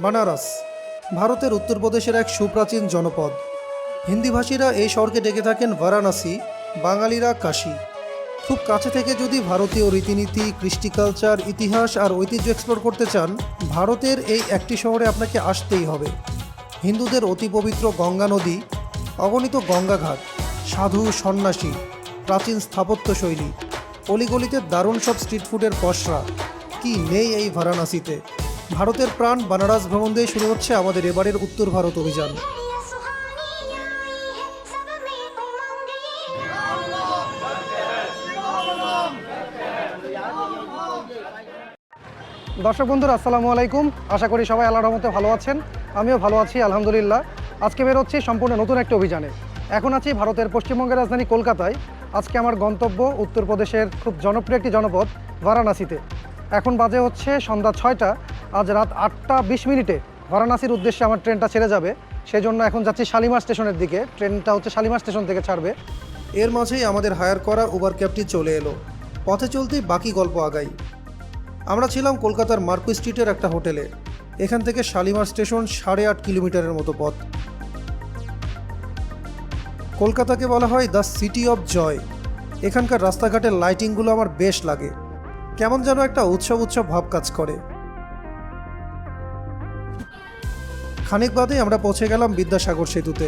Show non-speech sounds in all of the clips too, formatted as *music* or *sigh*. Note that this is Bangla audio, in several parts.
বানারস, ভারতের উত্তরপ্রদেশের এক সুপ্রাচীন জনপদ। হিন্দিভাষীরা এই শহরকে ডেকে থাকেন বারাণসী, বাঙালিরা কাশী। খুব কাছে থেকে যদি ভারতীয় রীতিনীতি কৃষ্টি কালচার ইতিহাস আর ঐতিহ্য এক্সপ্লোর করতে চান, ভারতের এই একটি শহরে আপনাকে আসতেই হবে। হিন্দুদের অতি পবিত্র গঙ্গা নদী, অগণিত গঙ্গাঘাট, সাধু, সন্ন্যাসী, প্রাচীন স্থাপত্যশৈলী অলিগলিতে দারুণ সব স্ট্রিট ফুডের পসরা। কি নেই এই বারাণসীতে? ভারতের প্রাণ বানারাস ভ্রমণ দিয়ে শুরু হচ্ছে আমাদের এবারের উত্তর ভারত অভিযান। দর্শক বন্ধুরা, আসসালামু আলাইকুম। আশা করি সবাই আল্লাহ রহমতে ভালো আছেন। আমিও ভালো আছি, আলহামদুলিল্লাহ। আজকে বেরোচ্ছি সম্পূর্ণ নতুন একটা অভিযানে। এখন আছি ভারতের পশ্চিমবঙ্গের রাজধানী কলকাতায়। আজকে আমার গন্তব্য উত্তরপ্রদেশের খুব জনপ্রিয় একটি জনপদ, বারাণসীতে। এখন বাজে হচ্ছে সন্ধ্যা ছয়টা। আজ রাত আটটা বিশ মিনিটে বারাণসীর উদ্দেশ্যে আমার ট্রেনটা ছেড়ে যাবে। সেই জন্য এখন যাচ্ছি শালিমার স্টেশনের দিকে। ট্রেনটা হচ্ছে শালিমার স্টেশন থেকে ছাড়বে। এর মাঝেই আমাদের হায়ার করা উবার ক্যাবটি চলে এলো। পথে চলতেই বাকি গল্প আগাই। আমরা ছিলাম কলকাতার মার্কু স্ট্রিটের একটা হোটেলে। এখান থেকে শালিমার স্টেশন সাড়ে আট কিলোমিটারের মতো পথ। কলকাতাকে বলা হয় দ্য সিটি অফ জয়। এখানকার রাস্তাঘাটের লাইটিংগুলো আমার বেশ লাগে। কেমন যেন একটা উৎসব উৎসব ভাব কাজ করে। খানিক বাদে আমরা পৌঁছে গেলাম বিদ্যাসাগর সেতুতে।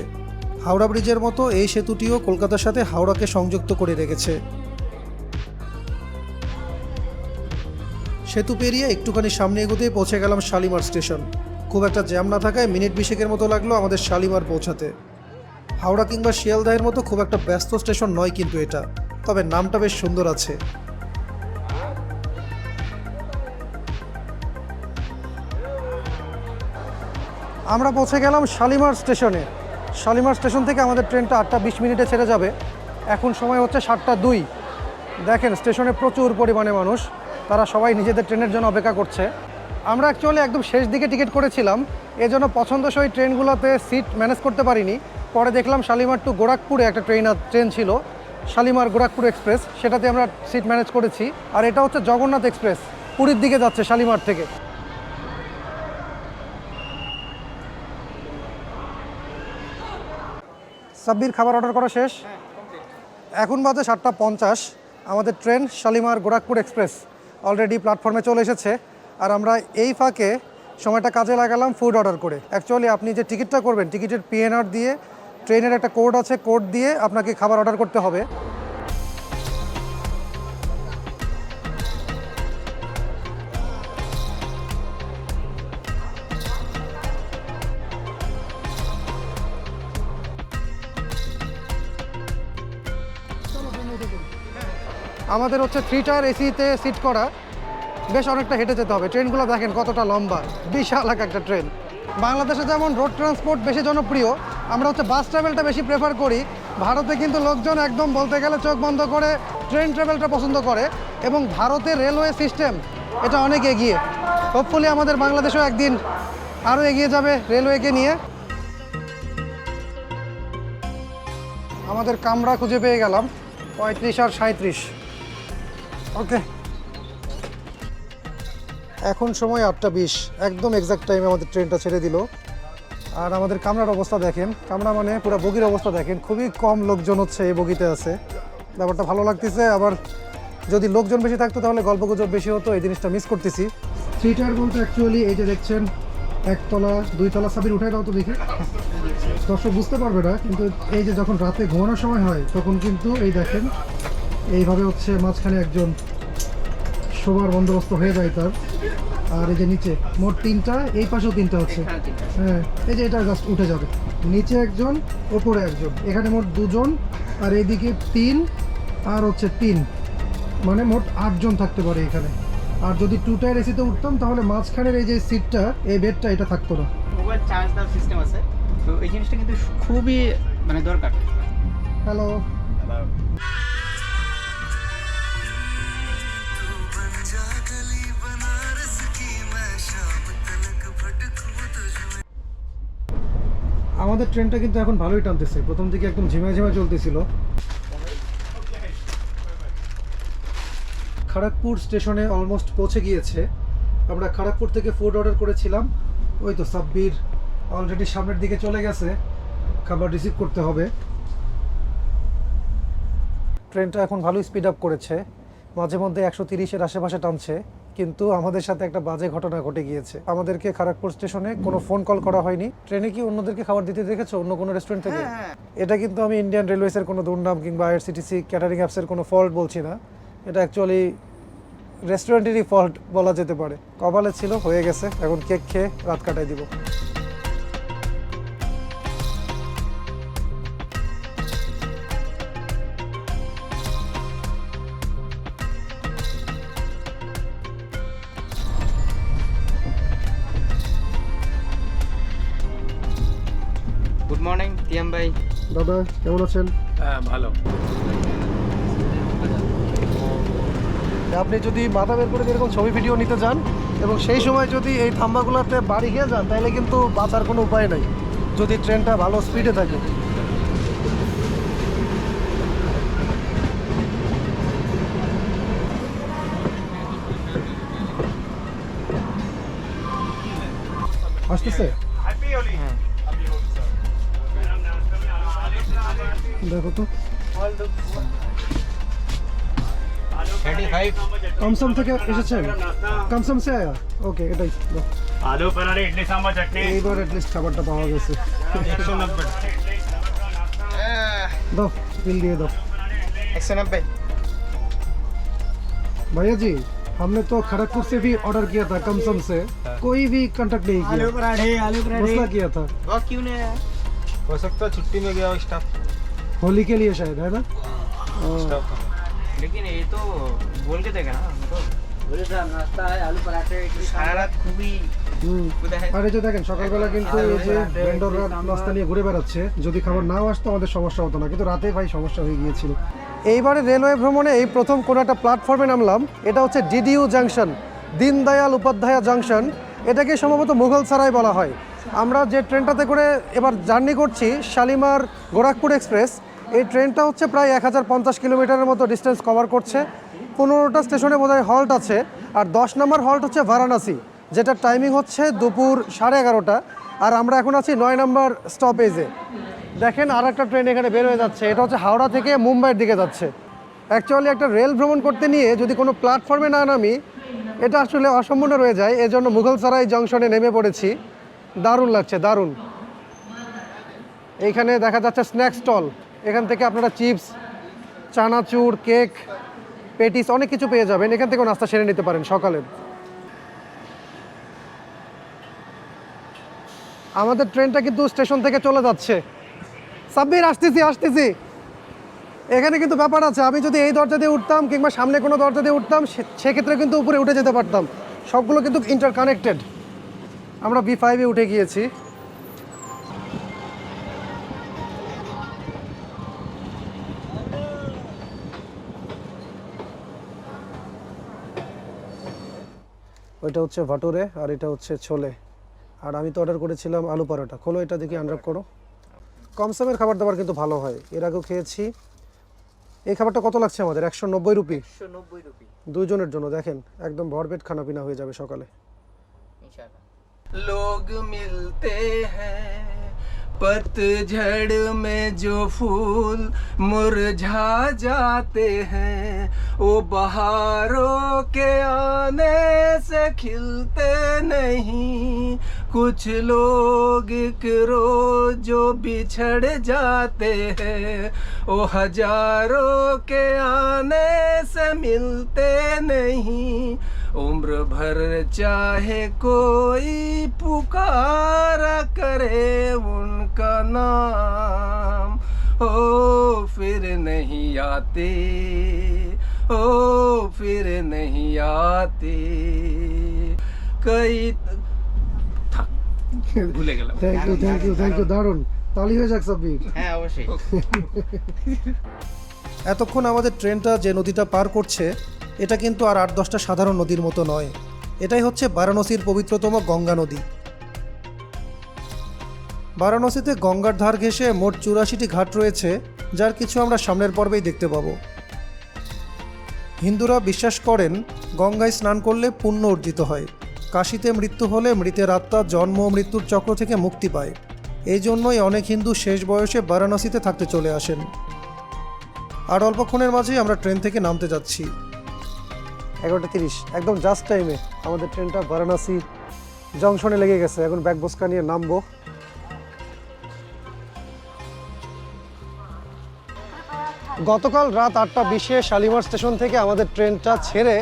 হাওড়া ব্রিজের মতো এই সেতুটিও কলকাতার সাথে হাওড়াকে সংযুক্ত করে রেখেছে। সেতু পেরিয়ে একটুখানি সামনে এগোতেই পৌঁছে গেলাম শালিমার স্টেশন। খুব একটা জ্যাম না থাকায় মিনিট বিশেকের মতো লাগল আমাদের শালিমার পৌঁছাতে। হাওড়া কিংবা শিয়ালদাহের মতো খুব একটা ব্যস্ত স্টেশন নয় কিন্তু এটা। তবে নামটা বেশ সুন্দর আছে। আমরা পৌঁছে গেলাম শালিমার স্টেশনে। শালিমার স্টেশন থেকে আমাদের ট্রেনটা আটটা বিশ মিনিটে ছেড়ে যাবে। এখন সময় হচ্ছে সাতটা দুই। দেখেন, স্টেশনে প্রচুর পরিমাণে মানুষ। তারা সবাই নিজেদের ট্রেনের জন্য অপেক্ষা করছে। আমরা অ্যাকচুয়ালি একদম শেষ দিকে টিকিট করেছিলাম। এজন্য পছন্দসই ট্রেনগুলোতে সিট ম্যানেজ করতে পারিনি। পরে দেখলাম শালিমার টু গোরাখপুরে একটা ট্রেন ট্রেন ছিল। শালিমার গোরাখপুর এক্সপ্রেস সেটাতে আমরা সিট ম্যানেজ করেছি। আর এটা হচ্ছে জগন্নাথ এক্সপ্রেস পুরীর দিকে যাচ্ছে শালিমার থেকে। সাব্বির খাবার অর্ডার করা শেষ। এখন বাজে সাতটা পঞ্চাশ। আমাদের train Shalimar Gorakhpur express already প্ল্যাটফর্মে চলে এসেছে। আর আমরা এই ফাঁকে সময়টা কাজে লাগালাম ফুড অর্ডার করে। অ্যাকচুয়ালি আপনি যে টিকিটটা করবেন টিকিটের পিএনআর দিয়ে ট্রেনের একটা কোড আছে কোড দিয়ে আপনাকে খাবার অর্ডার করতে হবে। আমাদের হচ্ছে থ্রি টায়ার এসিতে সিট করা। বেশ অনেকটা হেঁটে যেতে হবে। ট্রেনগুলো দেখেন কতটা লম্বা। বিশাল এক একটা ট্রেন বাংলাদেশে যেমন রোড ট্রান্সপোর্ট বেশি জনপ্রিয়, আমরা হচ্ছে বাস ট্রাভেলটা বেশি প্রেফার করি। ভারতে কিন্তু লোকজন একদম বলতে গেলে চোখ বন্ধ করে ট্রেন ট্রাভেলটা পছন্দ করে। এবং ভারতের রেলওয়ে সিস্টেম এটা অনেক এগিয়ে। হোপফুলি আমাদের বাংলাদেশেও একদিন আরও এগিয়ে যাবে রেলওয়েকে নিয়ে। আমাদের কামরা খুঁজে পেয়ে গেলাম। পঁয়ত্রিশ আর সাঁত্রিশ ওকে এখন সময় আটটা বিশ। একদম এক্সাক্ট টাইমে আমাদের ট্রেনটা ছেড়ে দিল। আর আমাদের কামরার অবস্থা দেখেন। কামরা মানে পুরো বগির অবস্থা দেখেন। খুবই কম লোকজন হচ্ছে এই বগিতে আছে। ব্যাপারটা ভালো লাগতেছে। আবার যদি লোকজন বেশি থাকতো তাহলে গল্পগুজব বেশি হতো। এই জিনিসটা মিস করতেছি। থ্রি টায়ার বলতে অ্যাকচুয়ালি এই যে দেখছেন, একতলা, দুইতলা সাবির উঠে দাও তো দেখি। দর্শক বুঝতে পারবে না, কিন্তু এই যে যখন রাতে ঘুমানোর সময় হয়, তখন কিন্তু এই দেখেন এইভাবে হচ্ছে মাঝখানে একজন শোবার বন্দোবস্ত হয়ে যায় তার। আর এই যে নিচে মোট তিনটা এই পাশেও তিনটা হচ্ছে। হ্যাঁ এই যে এটা জাস্ট উঠে যাবে। নিচে একজন ওপরে একজন। এখানে মোট দুজন আর এইদিকে তিন আর হচ্ছে তিন। মানে মোট আটজন থাকতে পারে এখানে। আর যদি টু টায়ার এসিতে উঠতাম তাহলে মাঝখানের এই যে সিটটা এই বেডটা এটা থাকতো না। মোবাইল চার্জ দেওয়ার সিস্টেম আছে। তো এই জিনিসটা কিন্তু খুবই মানে দরকার। হ্যালো আমাদের ট্রেনটা কিন্তু এখন ভালোই টানতেছে। প্রথম দিকে একদম ঝিমায় ঝিমায় চলতেছিল। খড়গপুর স্টেশনে অলমোস্ট পৌঁছে গিয়েছে। আমরা খড়গপুর থেকে ফুড অর্ডার করেছিলাম। ওই তো সাব্বির অলরেডি সামনের দিকে চলে গেছে। খাবার রিসিভ করতে হবে। ট্রেনটা এখন ভালোই স্পিড আপ করেছে। মাঝে মধ্যে একশো তিরিশের আশেপাশে টানছে। কিন্তু আমাদের সাথে একটা বাজে ঘটনা ঘটে গিয়েছে। আমাদেরকে খড়গপুর স্টেশনে কোনো ফোন কল করা হয়নি। ট্রেনে কি অন্যদেরকে খাবার দিতে দেখেছ? অন্য কোনো রেস্টুরেন্ট থেকে? এটা কিন্তু আমি ইন্ডিয়ান রেলওয়েসের কোনো দুর্নাম কিংবা আইআরসিটিসি ক্যাটারিং অ্যাপসের কোনো ফল্ট বলছি না। এটা অ্যাকচুয়ালি রেস্টুরেন্টেরই ফল্ট বলা যেতে পারে। কপালে ছিল হয়ে গেছে। এখন কেক খেয়ে রাত কাটাই দিব। মর্নিং তিয়াম ভাই। দাদা কেমন আছেন? হ্যাঁ ভালো। আপনি যদি মাথা বের করে যেরকম ছবি ভিডিও নিতে যান এবং সেই সময় যদি এই থাম্বাগুলোতে বাড়ি খেয়ে যান তাহলে কিন্তু বাঁচার কোনো উপায় নেই যদি ট্রেনটা ভালো স্পিডে থাকে। আসতেছে? দেখো তো থার্টি ফাইভ কমসম থেকে এসেছেন কমসম সে আয়া ওকে এটাই দাও। आलू पराठे इडली सांबार चटनी এইবার অ্যাটলিস্ট খাবারটা পাওয়া গেছে एकशे नब्बे দাও বিল দিয়ে দাও একশো নব্বই भैया जी हमने तो खड़गपुर से भी ऑर्डर किया था कमसम से कोई भी कांटेक्ट नहीं किया पराठे आलू मसला किया था वो क्यों नहीं आया हो सकता है छुट्टी में गया हो स्टाफ होली के लिए शायद है ना स्टाफ लेकिन ये तो बोल के देगा ना हमको সারা রাত খুবই হুম। কোথায় আর এই যে দেখেন সকালবেলা কিন্তু এই যে ভেন্ডররা নাস্তা নিয়ে ঘুরে বেড়াচ্ছে যদি খাবার নাও আসতো আমাদের সমস্যা হতো না কিন্তু রাতে ভাই সমস্যা হয়ে গিয়েছিল এইবারে রেলওয়ে ভ্রমণে এই প্রথম কোনো একটা প্ল্যাটফর্মে নামলাম এটা হচ্ছে DDU junction Deendayal Upadhyay junction এটাকে সম্ভবত মুঘল সারাই বলা হয় আমরা যে ট্রেনটাতে করে এবার জার্নি করছি শালিমার গোরাখপুর এক্সপ্রেস, এই ট্রেনটা হচ্ছে প্রায় এক হাজার পঞ্চাশ কিলোমিটারের মতো ডিস্টেন্স কভার করছে। পনেরোটা স্টেশনে বোধহয় হল্ট আছে, আর দশ নম্বর হল্ট হচ্ছে বারাণসী, যেটার টাইমিং হচ্ছে দুপুর সাড়ে এগারোটা, আর আমরা এখন আছি নয় নম্বর স্টপেজে দেখেন আর একটা ট্রেন এখানে বের হয়ে যাচ্ছে, এটা হচ্ছে হাওড়া থেকে মুম্বাইয়ের দিকে যাচ্ছে। অ্যাকচুয়ালি একটা রেল ভ্রমণ করতে নিয়ে যদি কোনো প্ল্যাটফর্মে না নামি, এটা আসলে অসম্পূর্ণ রয়ে যায়, এজন্য মুঘলসরাই জংশনে নেমে পড়েছি। দারুণ লাগছে, দারুণ। এইখানে দেখা যাচ্ছে স্ন্যাক স্টল এখান থেকে আপনারা চিপস চানাচুর কেক পেটিস অনেক কিছু পেয়ে যাবেন। এখান থেকেও নাস্তা সেরে নিতে পারেন সকালের আমাদের ট্রেনটা কিন্তু স্টেশন থেকে চলে যাচ্ছে। সাব্বির, আসতেছি আসতেছি। এখানে কিন্তু ব্যাপার আছে, আমি যদি এই দরজা দিয়ে উঠতাম কিংবা সামনে কোনো দরজা দিয়ে উঠতাম সেক্ষেত্রে কিন্তু উপরে উঠে যেতে পারতাম। সবগুলো কিন্তু ইন্টারকানেক্টেড আমরা বি ফাইভে উঠে গিয়েছি। ওইটা হচ্ছে ভাটুরে আর এটা হচ্ছে ছোলে। আর আমি তো অর্ডার করেছিলাম আলু পরোটা। খোলো এটা দেখি আনরাপ করো। কমসমের খাবার দাবার কিন্তু ভালো হয়। এর আগেও খেয়েছি। এই খাবারটা কত লাগছে আমাদের? একশো নব্বই রুপি? একশো নব্বই রুপি। দুইজনের জন্য দেখেন। একদম ভরপেট খানা পিনা হয়ে যাবে সকালে। लोग मिलते हैं। पतझड़ में जो फूल मुरझा जाते हैं, वो बहारों के आने से खिलते नहीं। कुछ लोग एक रोज जो बिछड़ जाते हैं, वो हज़ारों के आने से मिलते नहीं। उम्र भर चाहे कोई पुकारा करे उनका नाम हो फिर नहीं आते हो फिर नहीं आते कई থাক, ভুলে গেলাম thank you thank you thank you দারুণ তালি হয়ে যাক সাব্বির হ্যাঁ অবশ্যই *laughs* এতক্ষণ আমাদের ট্রেনটা যে নদীটা পার করছে এটা কিন্তু আর আট দশটা সাধারণ নদীর মতো নয়। এটাই হচ্ছে বারাণসীর পবিত্রতম গঙ্গা নদী। বারাণসীতে গঙ্গার ধার ঘেঁষে মোট চুরাশিটি ঘাট রয়েছে, যার কিছু আমরা সামনের পর্বেই দেখতে পাবো। হিন্দুরা বিশ্বাস করেন, গঙ্গায় স্নান করলে পুণ্য অর্জিত হয়। কাশিতে মৃত্যু হলে মৃতের আত্মা জন্ম মৃত্যুর চক্র থেকে মুক্তি পায়। এই জন্যই অনেক হিন্দু শেষ বয়সে বারাণসীতে থাকতে চলে আসেন। আর অল্পক্ষণের মাঝেই আমরা ট্রেন থেকে নামতে যাচ্ছি। এগারোটা তিরিশ। একদম জাস্ট টাইমে আমাদের ট্রেনটা বারাণসী জংশনে লেগে গেছে। এখন ব্যাগ বস্কা নিয়ে নামবো। গতকাল রাত আটটা বিশে শালিমার স্টেশন থেকে আমাদের ট্রেনটা ছেড়ে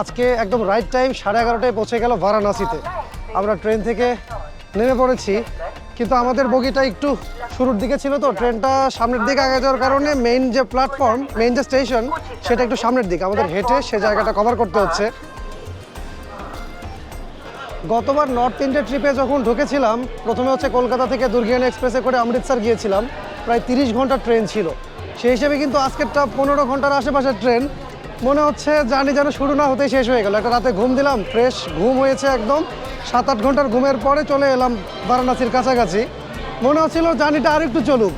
আজকে একদম রাইট টাইম সাড়ে এগারোটায় পৌঁছে গেল বারাণসীতে। আমরা ট্রেন থেকে নেমে পড়েছি। কিন্তু আমাদের বগিটা একটু শুরুর দিকে ছিল তো, ট্রেনটা সামনের দিকে আগে যাওয়ার কারণে মেইন যে প্ল্যাটফর্ম মেইন যে স্টেশন সেটা একটু সামনের দিকে। আমাদের হেঁটে সে জায়গাটা কভার করতে হচ্ছে। গতবার নর্থ ইন্ডিয়া ট্রিপে যখন ঢুকেছিলাম, প্রথমে হচ্ছে কলকাতা থেকে দুর্গিয়ানা এক্সপ্রেসে করে অমৃতসর গিয়েছিলাম। প্রায় তিরিশ ঘণ্টা ট্রেন ছিল। সেই হিসেবে কিন্তু আজকেরটা পনেরো ঘণ্টার আশেপাশের ট্রেন। মনে হচ্ছে জানি যেন শুরু না হতেই শেষ হয়ে গেল। একটা রাতে ঘুম দিলাম, ফ্রেশ, ঘুম হয়েছে একদম। সাত আট ঘণ্টার ঘুমের পরে চলে এলাম বারাণসীর কাছাকাছি। মনে হচ্ছিল জার্নিটা আর একটু চলুক।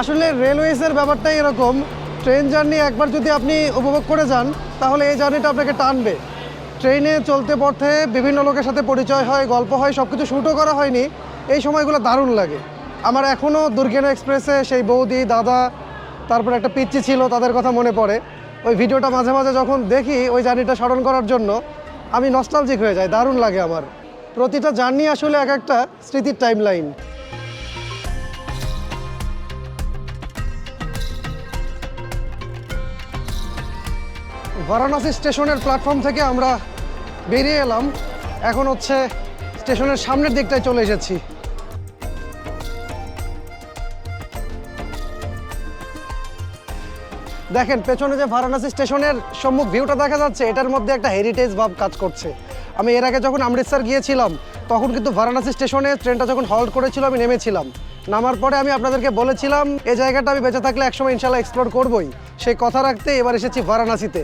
আসলে রেলওয়েজের ব্যাপারটাই এরকম, ট্রেন জার্নি একবার যদি আপনি উপভোগ করে যান, তাহলে এই জার্নিটা আপনাকে টানবে। ট্রেনে চলতে পথে বিভিন্ন লোকের সাথে পরিচয় হয়, গল্প হয় সব কিছু শ্যুটও করা হয়নি। এই সময়গুলো দারুণ লাগে। আমার এখনও দুর্গেনা এক্সপ্রেসে সেই বৌদি, দাদা, তারপর একটা পিচ্চি ছিল, তাদের কথা মনে পড়ে। ওই ভিডিওটা মাঝে মাঝে যখন দেখি ওই জার্নিটা স্মরণ করার জন্য, আমি নস্টালজিক হয়ে যাই, দারুণ লাগে আমার। প্রতিটা জার্নি আসলে এক একটা স্মৃতির টাইম লাইন বারাণসী স্টেশনের প্ল্যাটফর্ম থেকে আমরা বেরিয়ে এলাম। এখন হচ্ছে স্টেশনের সামনের দিকটায় চলে এসেছি। দেখেন, পেছনে যে বারাণসী স্টেশনের সম্মুখ ভিউটা দেখা যাচ্ছে, এটার মধ্যে একটা হেরিটেজ ভাব কাজ করছে। আমি এর আগে যখন অমৃতসর গিয়েছিলাম, তখন কিন্তু বারাণসী স্টেশনে ট্রেনটা যখন হল্ট করেছিল, আমি নেমেছিলাম। নামার পরে আমি আপনাদেরকে বলেছিলাম এই জায়গাটা আমি বেঁচে থাকলে একসময় ইনশাল্লাহ এক্সপ্লোর করবই। সেই কথা রাখতে এবার এসেছি বারাণসীতে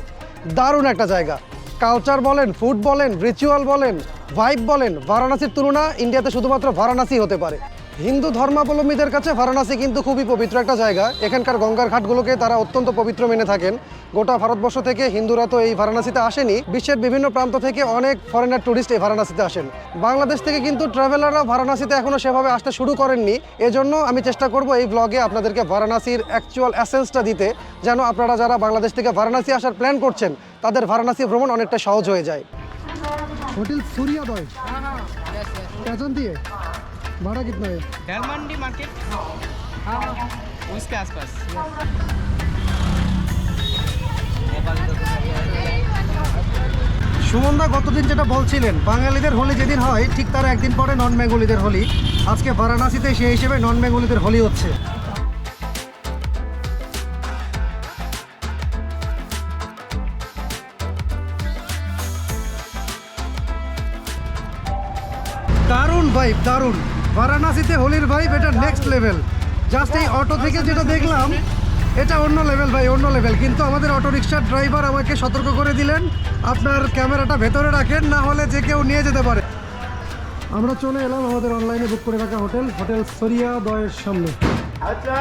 দারুণ একটা জায়গা। কালচার বলেন ফুড বলেন রিচুয়াল বলেন ভাইব বলেন বারাণসীর তুলনা ইন্ডিয়াতে শুধুমাত্র বারাণসী হতে পারে। হিন্দু ধর্মাবলম্বীদের কাছে ভারাণসী কিন্তু খুবই পবিত্র একটা জায়গা। এখানকার গঙ্গার ঘাটগুলোকে তারা অত্যন্ত পবিত্র মেনে থাকেন। গোটা ভারতবর্ষ থেকে হিন্দুরা তো এই ভারাণসীতে আসেনি। বিশ্বের বিভিন্ন প্রান্ত থেকে অনেক ফরেনার ট্যুরিস্ট এই ভারাণসীতে আসেন। বাংলাদেশ থেকে কিন্তু ট্রাভেলাররা ভারাণসীতে এখনও সেভাবে আসতে শুরু করেননি। এজন্য আমি চেষ্টা করব এই ব্লগে আপনাদেরকে ভারাণসীর অ্যাকচুয়াল অ্যাসেন্সটা দিতে যেন আপনারা যারা বাংলাদেশ থেকে ভারাণসী আসার প্ল্যান করছেন তাদের ভারাণসী ভ্রমণ অনেকটা সহজ হয়ে যায়। হোটেল সূর্যোদয় দিয়ে। হ্যাঁ, হ্যাঁ। भाड़ा कितना है डालमंडी मार्केट हाँ हाँ उसके आसपास সুমনদা গতদিন যেটা বলছিলেন বাঙালিদের হোলি যেদিন হয় ঠিক তার একদিন পরে নন বেঙ্গলিদের হোলি আজকে বারাণসীতে সেই হিসেবে নন বেঙ্গলিদের হোলি হচ্ছে দারুণ ভাইব দারুণ বারাণসীতে হোলির ভাইব এটা নেক্সট লেভেল জাস্ট এই অটো থেকে যেটা দেখলাম এটা অন্য লেভেল ভাই অন্য লেভেল কিন্তু আমাদের অটো রিক্সার ড্রাইভার আমাকে সতর্ক করে দিলেন আপনার ক্যামেরাটা ভেতরে রাখেন না হলে যে কেউ নিয়ে যেতে পারে। আমরা চলে এলাম আমাদের অনলাইনে বুক করে রাখা হোটেল হোটেল সরিয়া দয়ের সামনে। আচ্ছা।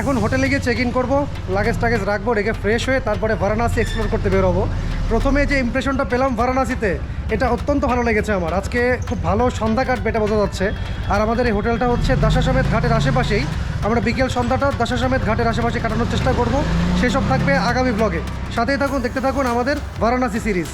এখন হোটেলে গিয়ে চেক ইন করব লাগেজ টাগেজ রাখব রেখে ফ্রেশ হয়ে তারপরে বারাণসী এক্সপ্লোর করতে বেরোবো। প্রথমে যে ইমপ্রেশনটা পেলাম বারাণসীতে, এটা অত্যন্ত ভালো লেগেছে আমার। আজকে খুব ভালো সন্ধ্যা কাটবে এটা বোঝা যাচ্ছে। আর আমাদের এই হোটেলটা হচ্ছে দাসাসমেত ঘাটের আশেপাশেই। আমরা বিকেল সন্ধ্যাটা দাসাসমেত ঘাটের আশেপাশে কাটানোর চেষ্টা করব। সেসব থাকবে আগামী ব্লগে সাথেই থাকুন, দেখতে থাকুন আমাদের বারাণসী সিরিজ